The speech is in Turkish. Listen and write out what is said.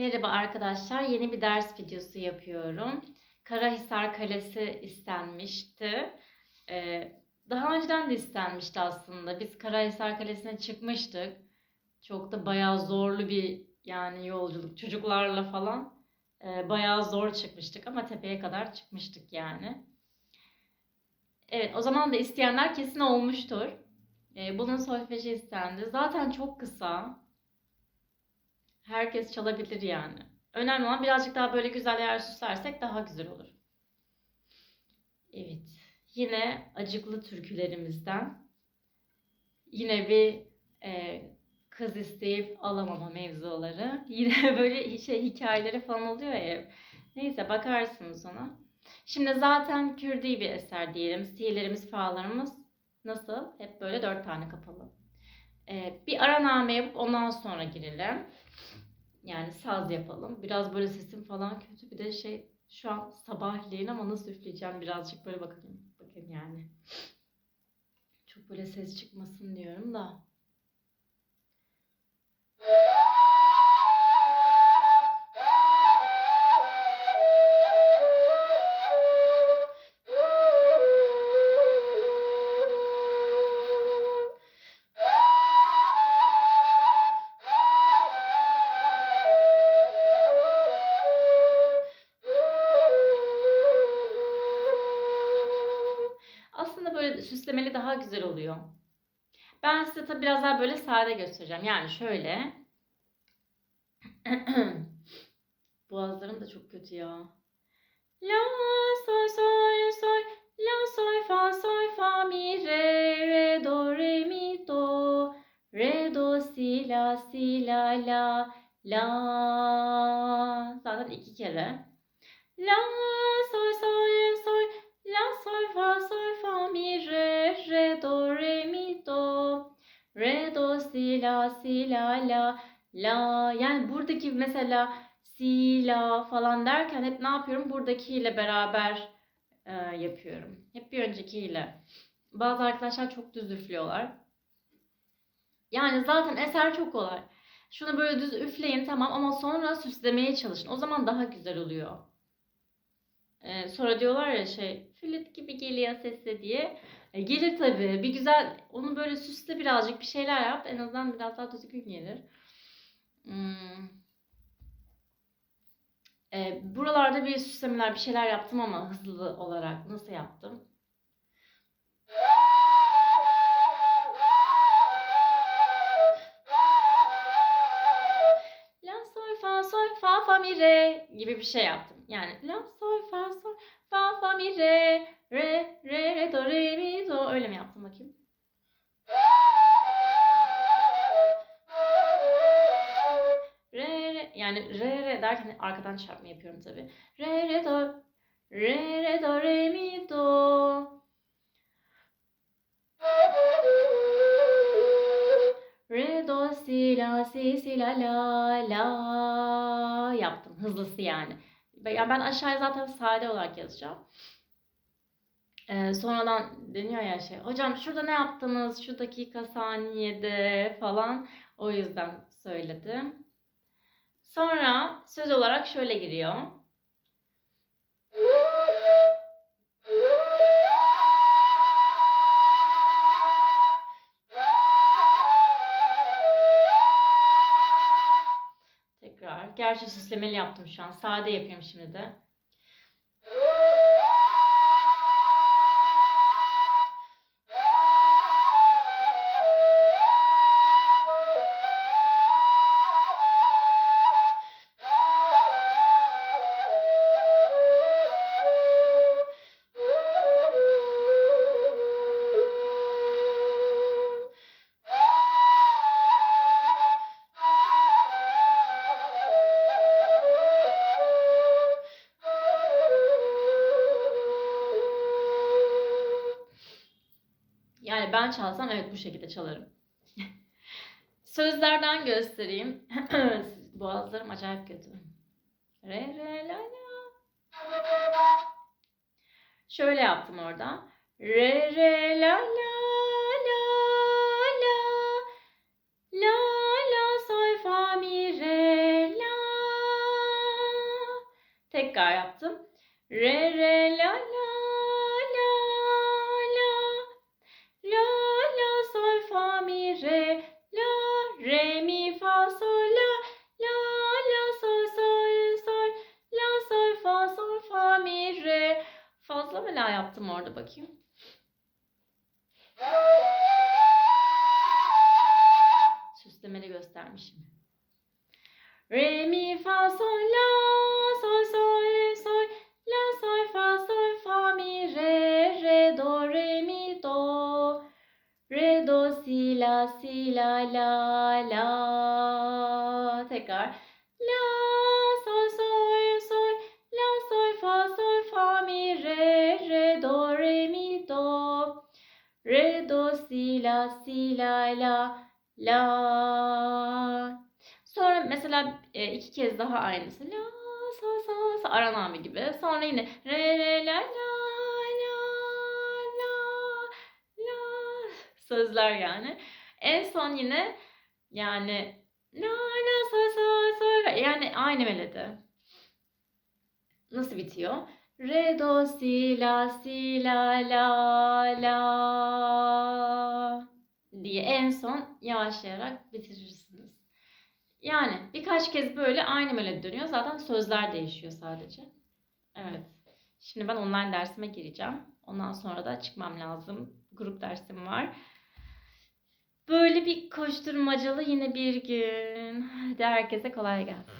Merhaba arkadaşlar, yeni bir ders videosu yapıyorum. Karahisar Kalesi istenmişti. Ee, daha önceden de istenmişti aslında. Biz Karahisar Kalesi'ne çıkmıştık. Çok da bayağı zorlu bir yani yolculuk çocuklarla falan. Ee, bayağı zor çıkmıştık ama tepeye kadar çıkmıştık yani. Evet, o zaman da isteyenler kesin olmuştur. Ee, bunun solfeji istendi. Zaten çok kısa. Herkes çalabilir yani. Önemli olan birazcık daha böyle güzel yer süslersek daha güzel olur. Evet. Yine acıklı türkülerimizden. Yine bir e, kız isteyip alamama mevzuları. Yine böyle şey hikayeleri falan oluyor ya. Neyse bakarsınız ona. Şimdi zaten Kürdi bir eser diyelim. Si'lerimiz, fa'larımız nasıl? Hep böyle dört tane kapalı. E, bir araname yapıp ondan sonra girelim. Yani saz yapalım. Biraz böyle sesim falan kötü. Bir de şey şu an sabahleyin ama nasıl üfleyeceğim birazcık böyle bakayım. Bakın yani. Çok böyle ses çıkmasın diyorum da. Süslemeli daha güzel oluyor. Ben size tabi biraz daha böyle sade göstereceğim. Yani şöyle. Boğazlarım da çok kötü ya. La sol sol sol la sol fa sol fa mi re re do re mi do re do si la si la la la zaten iki kere. La sol sol sol la sol fa sol fa si la si la la. La yani buradaki mesela si la falan derken hep ne yapıyorum? Buradakiyle beraber e, yapıyorum. Hep bir öncekiyle. Bazı arkadaşlar çok düz üflüyorlar. Yani zaten eser çok kolay. Şunu böyle düz üfleyin tamam ama sonra süslemeye çalışın. O zaman daha güzel oluyor ee, sonra diyorlar ya şey flüt gibi geliyor sesi diye. E, gelir tabii. Bir güzel onu böyle süsle birazcık bir şeyler yap. En azından biraz daha düzgün gelir. Hmm. E, buralarda bir süslemeler bir şeyler yaptım ama hızlı olarak nasıl yaptım? La sol fa sol fa fa mi re gibi bir şey yaptım. Yani la sol mi re re re re do re mi do öyle mi yaptım bakayım? Re re yani re re derken arkadan çarpma yapıyorum tabi. Re re do re re do re mi do Re do si la si si la la la yaptım. Hızlısı yani. Yani ben aşağıya zaten sade olarak yazacağım. Ee, sonradan deniyor ya şey. Hocam şurada ne yaptınız? Şu dakika saniyede falan. O yüzden söyledim. Sonra söz olarak şöyle giriyor. Süslemeli yaptım şu an. Sade yapayım şimdi de. Ben çalsam evet bu şekilde çalarım. Sözlerden göstereyim. Boğazlarım acayip kötü. Re re la la. Şöyle yaptım orada. Re re la la fazla mı yaptım orada bakayım. Süslemeli göstermişim. Re mi fa sol la sol sol sol la sol fa sol fa mi re re do re mi do re do si la si la la la tekrar la la si la la la Sonra mesela e, iki kez daha aynısı. La, sa, sa, sa, Aran abi gibi. Sonra yine re, re, la, la, la, la, la. Sözler yani. En son yine yani la, la, sa, sa, sa. Yani aynı melodi. Nasıl bitiyor? Re, do, si, la, si, la, la, la en son yavaşlayarak bitirirsiniz. Yani birkaç kez böyle aynı melodi dönüyor. Zaten sözler değişiyor sadece. Evet. Şimdi ben online dersime gireceğim. Ondan sonra da çıkmam lazım. Grup dersim var. Böyle bir koşturmacalı yine bir gün. Hadi herkese kolay gelsin.